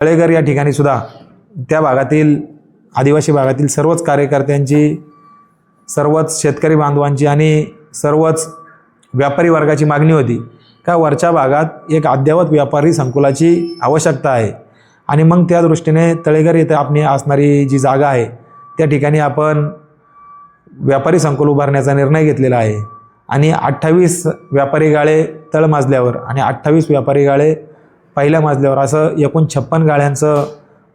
तळेघर या ठिकाणी सुद्धा त्या भागातील आदिवासी भागातील सर्वच कार्यकर्त्यांची सर्वच शेतकरी बांधवांची आणि सर्वच व्यापारी वर्गाची मागणी होती. का वरच्या भागात एक अद्ययावत व्यापारी संकुलाची आवश्यकता आहे. आणि मग त्या दृष्टीने तळेघर येथे आपली असणारी जी जागा आहे त्या ठिकाणी आपण व्यापारी संकुल उभारण्याचा निर्णय घेतलेला आहे. आणि अठ्ठावीस व्यापारी गाळे तळमाजल्यावर आणि अठ्ठावीस व्यापारी गाळे पहिल्या मजल्यावर. असं एकूण छप्पन गाळ्यांचं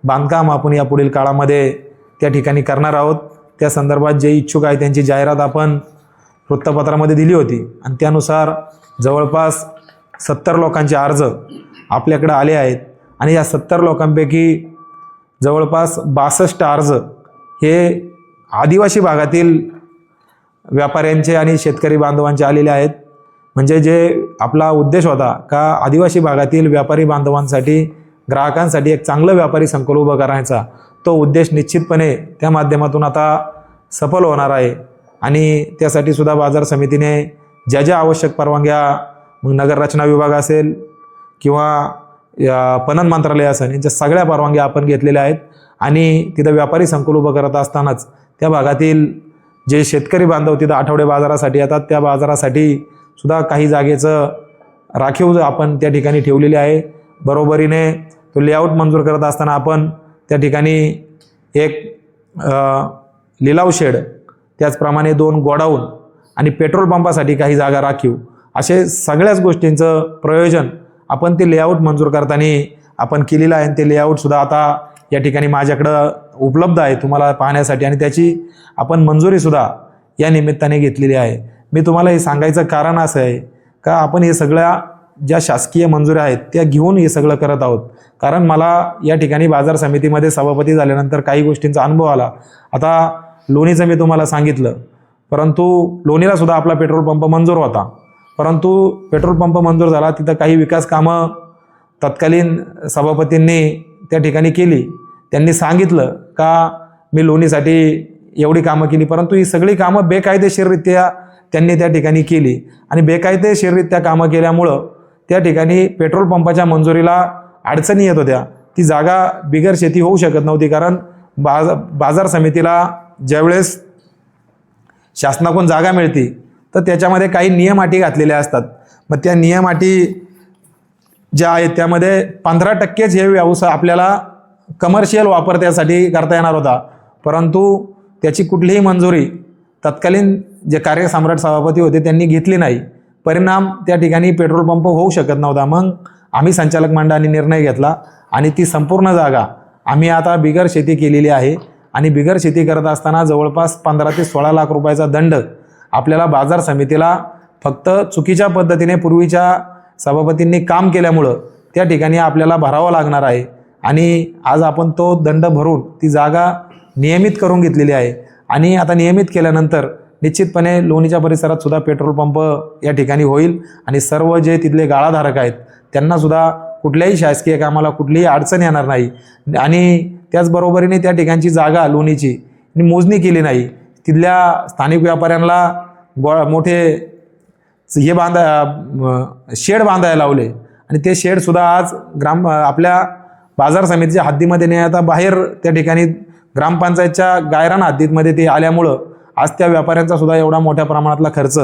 बांधकाम आपण या पुढील काळामध्ये त्या ठिकाणी करणार आहोत. त्या संदर्भात जे इच्छुक आहे त्यांची जाहिरात आपण वृत्तपत्रामध्ये दिली होती. आणि त्यानुसार जवळपास सत्तर लोकांचे अर्ज आपल्याकडे आले आहेत. आणि या सत्तर लोकांपैकी जवळपास बासष्ट अर्ज हे आदिवासी भागातील व्यापाऱ्यांचे आणि शेतकरी बांधवांचे आलेले आहेत. म्हणजे जे आपला उद्देश होता का आदिवासी भागातील व्यापारी बांधवांसाठी ग्राहकांसाठी एक चांगलं व्यापारी संकुल उभं करायचा? तो उद्देश निश्चितपणे त्या माध्यमातून आता सफल होणार आहे. आणि त्यासाठी सुद्धा बाजार समितीने ज्या ज्या आवश्यक परवानग्या मग नगररचना विभाग असेल किंवा या पणन मंत्रालय असेल यांच्या सगळ्या परवानग्या आपण घेतलेल्या आहेत. आणि तिथं व्यापारी संकुल उभं करत असतानाच त्या भागातील जे शेतकरी बांधव तिथं आठवडे बाजारासाठी येतात त्या बाजारासाठी सुद्धा काही जागेचं राखीव आपण त्या ठिकाणी ठेवलेली आहे बरोबरीने तो लेआउट मंजूर करत असताना आपण त्या ठिकाणी एक लिलाव शेड त्याचप्रमाणे दोन गोडाऊन आणि पेट्रोल पंपासाठी काही जागा राखीव असे सगळ्याच गोष्टींचं प्रयोजन आपण ते लेआउट मंजूर करताना आपण केलेलं आहे. आणि ते लेआउटसुद्धा आता या ठिकाणी माझ्याकडं उपलब्ध आहे तुम्हाला पाहण्यासाठी. आणि त्याची आपण मंजुरीसुद्धा या निमित्ताने घेतलेली आहे. मी तुम्हाला हे सांगायचं कारण असं आहे का आपण हे सगळ्या ज्या शासकीय मंजुऱ्या आहेत त्या घेऊन हे सगळं करत आहोत. कारण मला या ठिकाणी बाजार समितीमध्ये सभापती झाल्यानंतर काही गोष्टींचा अनुभव आला. आता लोणीचं मी तुम्हाला सांगितलं. परंतु लोणीला सुद्धा आपला पेट्रोल पंप मंजूर होता. परंतु पेट्रोल पंप मंजूर झाला तिथं काही विकास कामं तत्कालीन सभापतींनी त्या ठिकाणी केली. त्यांनी सांगितलं का मी लोणीसाठी एवढी कामं केली परंतु ही सगळी कामं बेकायदेशीररित्या त्यांनी त्या ठिकाणी केली. आणि बेकायदेशीररित्या कामं केल्यामुळं त्या ठिकाणी पेट्रोल पंपाच्या मंजुरीला अडचणी येत होत्या. ती जागा बिगर शेती होऊ शकत नव्हती कारण बाज बाजार समितीला ज्यावेळेस शासनाकडून जागा मिळते तर त्याच्यामध्ये काही नियम अटी घातलेल्या असतात. मग त्या नियम अटी ज्या आहेत त्यामध्ये पंधरा टक्केच हे व्यवसाय आपल्याला कमर्शियल वापर त्यासाठी करता येणार होता. परंतु त्याची कुठलीही मंजुरी तत्कालीन जे कार्यसम्राट सभापती होते त्यांनी घेतली नाही. परिणाम त्या ठिकाणी पेट्रोल पंप होऊ शकत नव्हता. मग आम्ही संचालक मंडळाने निर्णय घेतला आणि ती संपूर्ण जागा आम्ही आता बिगर शेती केलेली आहे आणि बिगर शेती करत असताना जवळपास पंधरा ते सोळा लाख रुपयाचा दंड आपल्याला बाजार समितीला फक्त चुकीच्या पद्धतीने पूर्वीच्या सभापतींनी काम केल्यामुळं त्या ठिकाणी आपल्याला भरावा लागणार आहे. आणि आज आपण तो दंड भरून ती जागा नियमित करून घेतलेली आहे. आणि आता नियमित केल्यानंतर निश्चितपणे लोणीच्या परिसरात सुद्धा पेट्रोल पंप या ठिकाणी होईल आणि सर्व जे तिथले गाळाधारक आहेत त्यांना सुद्धा कुठल्याही शासकीय कामाला कुठलीही अडचण येणार नाही. आणि त्याचबरोबरीने त्या ठिकाणची जागा लोणीची मोजणी केली नाही. तिथल्या स्थानिक व्यापाऱ्यांना गो मोठे हे बांधा शेड बांधायला लावले. आणि ते शेडसुद्धा आज ग्राम आपल्या बाजार समितीच्या हद्दीमध्ये नाही आता बाहेर त्या ठिकाणी ग्रामपंचायतच्या गायरान हद्दीमध्ये ते आल्यामुळं आज त्या व्यापाऱ्यांचा सुद्धा एवढा मोठ्या प्रमाणातला खर्च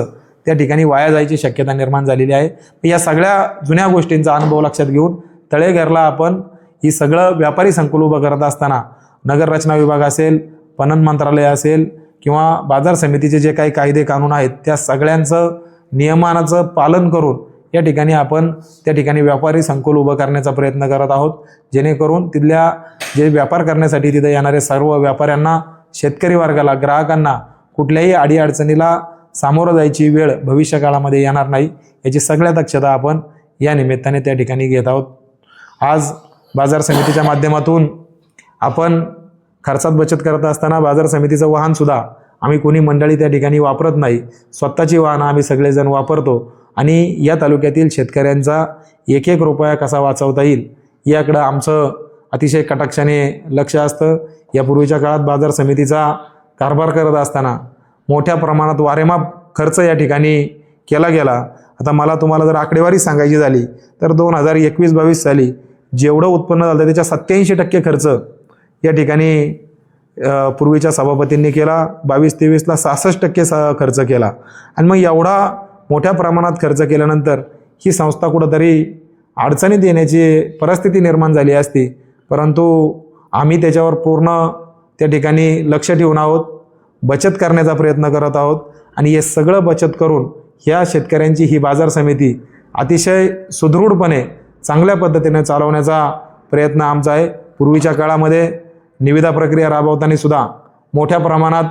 त्या ठिकाणी वाया जायची शक्यता निर्माण झालेली आहे. या सगळ्या जुन्या गोष्टींचा अनुभव लक्षात घेऊन तळेघरला आपण ही सगळं व्यापारी संकुल उभं करत असताना नगररचना विभाग असेल पणन मंत्रालय असेल किंवा बाजार समितीचे जे काही कायदे कानून आहेत त्या सगळ्यांचं नियमानाचं पालन करून या ठिकाणी आपण त्या ठिकाणी व्यापारी संकुल उभं करण्याचा प्रयत्न करत आहोत. जेणेकरून तिथल्या जे व्यापार करण्यासाठी तिथे येणारे सर्व व्यापाऱ्यांना शेतकरी वर्गाला ग्राहकांना कुठल्याही अडीअडचणीला सामोरं जायची वेळ भविष्य काळामध्ये येणार नाही. याची सगळ्या दक्षता आपण या निमित्ताने त्या ठिकाणी घेत आहोत. आज बाजार समितीच्या माध्यमातून आपण खर्चात बचत करत असताना बाजार समितीचं वाहनसुद्धा आम्ही कोणी मंडळी त्या ठिकाणी वापरत नाही. स्वतःची वाहनं आम्ही सगळेजण वापरतो. आणि या तालुक्यातील शेतकऱ्यांचा एक एक रुपया कसा वाचवता येईल याकडं आमचं अतिशय कटाक्षाने लक्ष असतं. यापूर्वीच्या काळात बाजार समितीचा कारभार करत असताना मोठ्या प्रमाणात वारेमाप खर्च या ठिकाणी केला गेला. आता मला तुम्हाला जर आकडेवारी सांगायची झाली तर दोन हजार एकवीस बावीस साली जेवढं उत्पन्न झालं त्याच्या सत्याऐंशी टक्के खर्च या ठिकाणी पूर्वीच्या सभापतींनी केला. बावीस तेवीसला सहासष्ट टक्के स खर्च केला. आणि मग एवढा मोठ्या प्रमाणात खर्च केल्यानंतर ही संस्था कुठंतरी अडचणीत येण्याची परिस्थिती निर्माण झाली असती. परंतु आम्ही त्याच्यावर पूर्ण त्या ठिकाणी लक्ष ठेवून आहोत बचत करण्याचा प्रयत्न करत आहोत आणि हे सगळं बचत करून ह्या शेतकऱ्यांची ही बाजार समिती अतिशय सुदृढपणे चांगल्या पद्धतीने चालवण्याचा प्रयत्न आमचा आहे. पूर्वीच्या काळामध्ये निविदा प्रक्रिया राबवताना सुद्धा मोठ्या प्रमाणात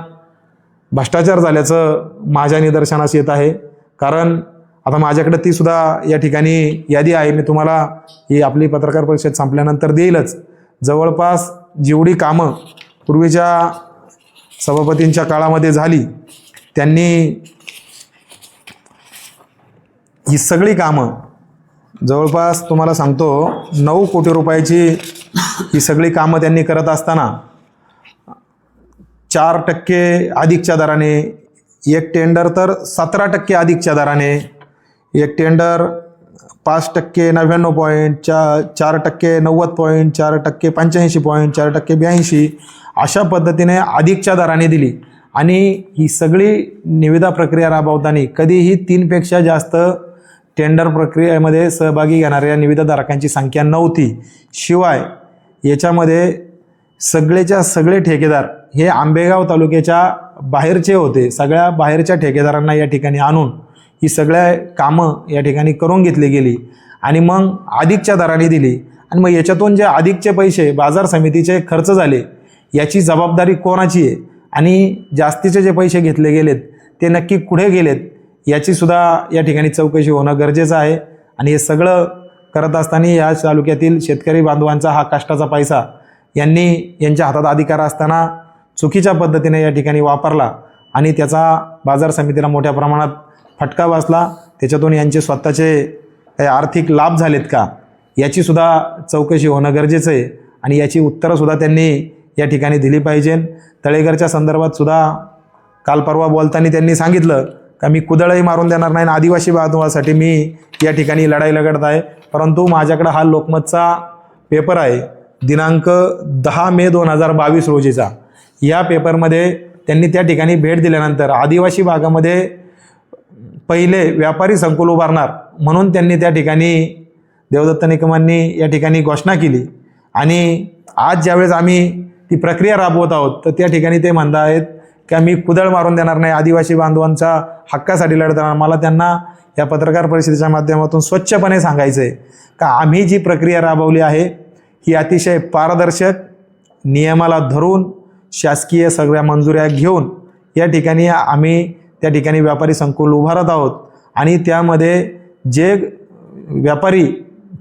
भ्रष्टाचार झाल्याचं माझ्या निदर्शनास येत आहे. कारण आता माझ्याकडे ती सुद्धा या ठिकाणी यादी आहे. मी तुम्हाला ही आपली पत्रकार परिषद संपल्यानंतर देईलच. जवळपास जेवढी कामं पूर्वीच्या सभापतींच्या काळामध्ये झाली त्यांनी ही सगळी कामं जवळपास तुम्हाला सांगतो नऊ कोटी रुपयाची ही सगळी कामं त्यांनी करत असताना चार टक्के अधिकच्या दराने एक टेंडर तर सतरा टक्के अधिकच्या दराने एक टेंडर पाच टक्के नव्याण्णव पॉईंट चा चार टक्के नव्वद पॉईंट चार टक्के पंच्याऐंशी पॉईंट चार टक्के ब्याऐंशी अशा पद्धतीने अधिकच्या दराने दिली. आणि ही सगळी निविदा प्रक्रिया राबवताना कधीही तीनपेक्षा जास्त टेंडर प्रक्रियेमध्ये सहभागी घेणाऱ्या निविदाधारकांची संख्या नव्हती. शिवाय याच्यामध्ये सगळेच्या सगळे ठेकेदार हे आंबेगाव तालुक्याच्या बाहेरचे होते सगळ्या बाहेरच्या ठेकेदारांना या ठिकाणी आणून ही सगळ्या कामं या ठिकाणी करून घेतली गेली आणि मग अधिकच्या दराने दिली. आणि मग याच्यातून जे अधिकचे पैसे बाजार समितीचे खर्च झाले याची जबाबदारी कोणाची आहे? आणि जास्तीचे जे पैसे घेतले गेलेत ते नक्की कुठे गेलेत? याचीसुद्धा या ठिकाणी चौकशी होणं गरजेचं आहे. आणि हे सगळं करत असताना या तालुक्यातील शेतकरी बांधवांचा हा कष्टाचा पैसा यांनी यांच्या हातात अधिकार असताना चुकीच्या पद्धतीने या ठिकाणी वापरला आणि त्याचा बाजार समितीला मोठ्या प्रमाणात फटका बसला. त्याच्यातून यांचे स्वतःचे काही आर्थिक लाभ झालेत का? याचीसुद्धा चौकशी होणं गरजेचं आहे आणि याची उत्तरंसुद्धा त्यांनी या ठिकाणी दिली पाहिजे. तळेघरच्या संदर्भात सुद्धा काल परवा बोलताना त्यांनी सांगितलं का मी कुदळही मारून देणार नाही आणि आदिवासी बांधवासाठी मी या ठिकाणी लढाई लढत आहे. परंतु माझ्याकडं हा लोकमतचा पेपर आहे. दिनांक दहा मे दोन हजार बावीस रोजीचा. या पेपरमध्ये त्यांनी त्या ठिकाणी भेट दिल्यानंतर आदिवासी भागामध्ये पहिले व्यापारी संकुल उभारणार म्हणून त्यांनी त्या ठिकाणी देवदत्त निकमांनी या ठिकाणी घोषणा केली. आणि आज ज्यावेळेस आम्ही ती प्रक्रिया राबवत आहोत तर त्या ठिकाणी ते म्हणत आहेत की आम्ही कुदळ मारून देणार नाही आदिवासी बांधवांच्या हक्कासाठी लढत राहणार मला त्यांना या पत्रकार परिषदेच्या माध्यमातून स्वच्छपणे सांगायचं आहे का आम्ही जी प्रक्रिया राबवली आहे ही अतिशय पारदर्शक नियमाला धरून शासकीय सगळ्या मंजुऱ्या घेऊन या ठिकाणी आम्ही त्या ठिकाणी व्यापारी संकुल उभारत आहोत. आणि त्यामध्ये जे व्यापारी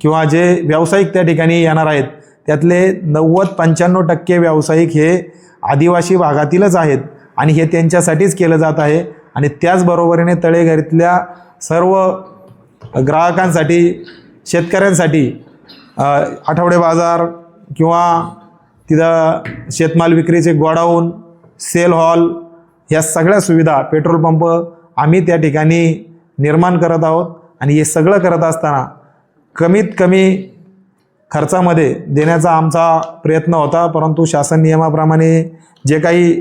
किंवा जे व्यावसायिक त्या ठिकाणी येणार आहेत त्यातले नव्वद पंच्याण्णव टक्के व्यावसायिक हे आदिवासी भागातीलच आहेत आणि हे त्यांच्यासाठीच केलं जात आहे. आणि त्याचबरोबरीने तळेघरीतल्या सर्व ग्राहकांसाठी शेतकऱ्यांसाठी आठवडे बाजार किंवा तिथं शेतमाल विक्रीचे गोडाऊन सेल हॉल या सगळ्या सुविधा पेट्रोल पंप आम्ही त्या ठिकाणी निर्माण करत आहोत. आणि हे सगळं करत असताना कमीत कमी खर्चामध्ये देण्याचा आमचा प्रयत्न होता परंतु शासन नियमाप्रमाणे जे काही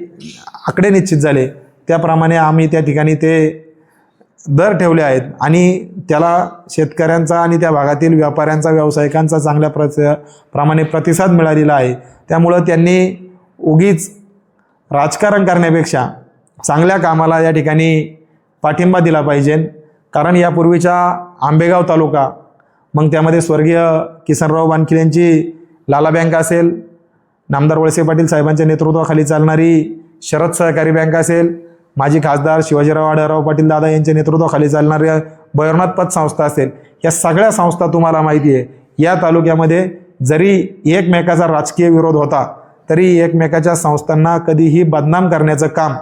आकडे निश्चित झाले त्याप्रमाणे आम्ही त्या ठिकाणी ते दर ठेवले आहेत आणि त्याला शेतकऱ्यांचा आणि त्या भागातील व्यापाऱ्यांचा व्यावसायिकांचा चांगल्या प्रत प्रमाणे प्रतिसाद मिळालेला आहे. त्यामुळं त्यांनी उगीच राजकारण करण्यापेक्षा चांगल्या कामाला या ठिकाणी पाठिंबा दिला पाहिजे. कारण यापूर्वीच्या आंबेगाव तालुका मग त्यामध्ये स्वर्गीय किसनराव बानखिल यांची लाला बँक असेल नामदार वळसे पाटील साहेबांच्या नेतृत्वाखाली चालणारी शरद सहकारी बँक असेल माजी खासदार शिवाजीराव आढळराव पाटील दादा यांच्या नेतृत्वाखाली चालणाऱ्या भैरवनाथ पतसंस्था असेल या सगळ्या संस्था तुम्हाला माहिती आहे. या तालुक्यामध्ये जरी एकमेकाचा राजकीय विरोध होता तरी एकमेकाच्या संस्थांना कधीही बदनाम करण्याचं काम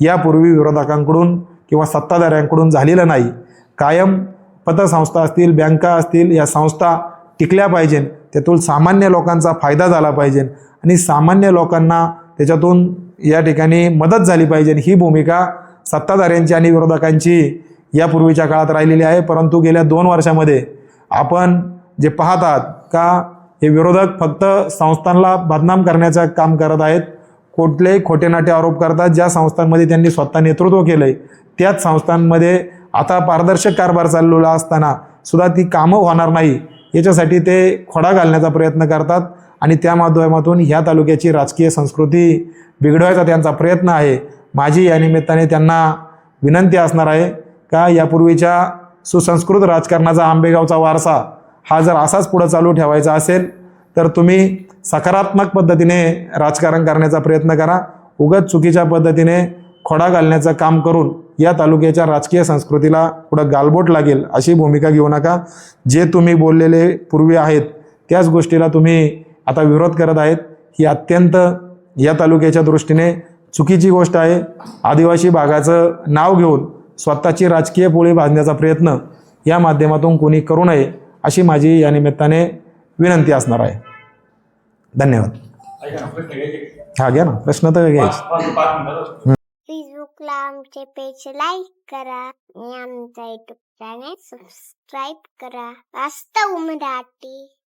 यापूर्वी विरोधकांकडून किंवा सत्ताधाऱ्यांकडून झालेलं नाही. कायम पतसंस्था असतील बँका असतील या संस्था टिकल्या पाहिजे त्यातून सामान्य लोकांचा फायदा झाला पाहिजे आणि सामान्य लोकांना त्याच्यातून या ठिकाणी मदत झाली पाहिजे. ही भूमिका सत्ताधाऱ्यांची आणि विरोधकांची यापूर्वीच्या काळात राहिलेली आहे. परंतु गेल्या दोन वर्षामध्ये आपण जे पाहतात का हे विरोधक फक्त संस्थांना बदनाम करण्याचं काम करत आहेत. कुठलेही खोटे नाटे आरोप करतात. ज्या संस्थांमध्ये त्यांनी स्वतः नेतृत्व केलं आहे त्याच संस्थांमध्ये आता पारदर्शक कारभार चाललेला असताना सुद्धा ती कामं होणार नाही. याच्यासाठी ते खोडा घालण्याचा प्रयत्न करतात. आणि त्या माध्यमातून ह्या तालुक्याची राजकीय संस्कृती बिघडवायचा त्यांचा प्रयत्न आहे. माझी या निमित्ताने त्यांना विनंती असणार आहे का यापूर्वीच्या सुसंस्कृत राजकारणाचा आंबेगावचा वारसा हा जर असाच पुढं चालू ठेवायचा असेल तर तुम्ही सकारात्मक पद्धतीने राजकारण करण्याचा प्रयत्न करा. उगत चुकीच्या पद्धतीने खोडा घालण्याचं काम करून या तालुक्याच्या राजकीय संस्कृतीला पुढं गालबोट लागेल अशी भूमिका घेऊ नका. जे तुम्ही बोललेले पूर्वी आहेत त्याच गोष्टीला तुम्ही आता विरोध करत आहेत. ही अत्यंत या तालुक्याच्या दृष्टीने चुकीची गोष्ट आहे. आदिवासी भागाचं नाव घेऊन स्वतःची राजकीय पोळी बांधण्याचा प्रयत्न या माध्यमातून कोणी करू नये अशी माझी या निमित्ताने विनंती असणार आहे. धन्यवाद. हा घ्या ना. प्रश्न तर घ्यायचे. फेसबुकला आमचे पेज लाईक करा आणि आमचा युट्यूब चॅनेल सबस्क्राईब करा. वास्तव मराठी.